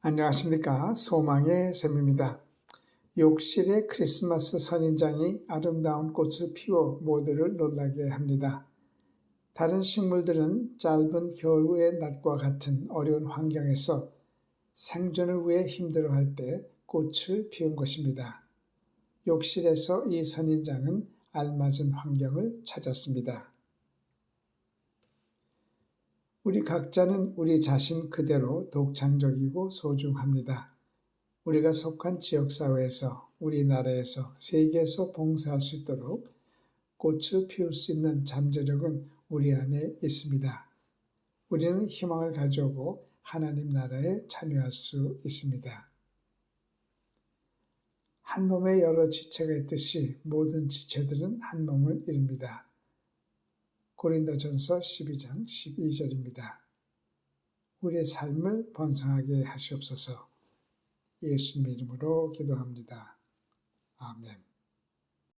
안녕하십니까. 소망의 샘입니다. 욕실의 크리스마스 선인장이 아름다운 꽃을 피워 모두를 놀라게 합니다. 다른 식물들은 짧은 겨울의 낮과 같은 어려운 환경에서 생존을 위해 힘들어할 때 꽃을 피운 것입니다. 욕실에서 이 선인장은 알맞은 환경을 찾았습니다. 우리 각자는 우리 자신 그대로 독창적이고 소중합니다. 우리가 속한 지역사회에서, 우리나라에서, 세계에서 봉사할 수 있도록 꽃을 피울 수 있는 잠재력은 우리 안에 있습니다. 우리는 희망을 가져오고 하나님 나라에 참여할 수 있습니다. 한 몸에 여러 지체가 있듯이 모든 지체들은 한 몸을 이룹니다. 고린도전서 12장 12절입니다. 우리의 삶을 번성하게 하시옵소서. 예수님 이름으로 기도합니다. 아멘.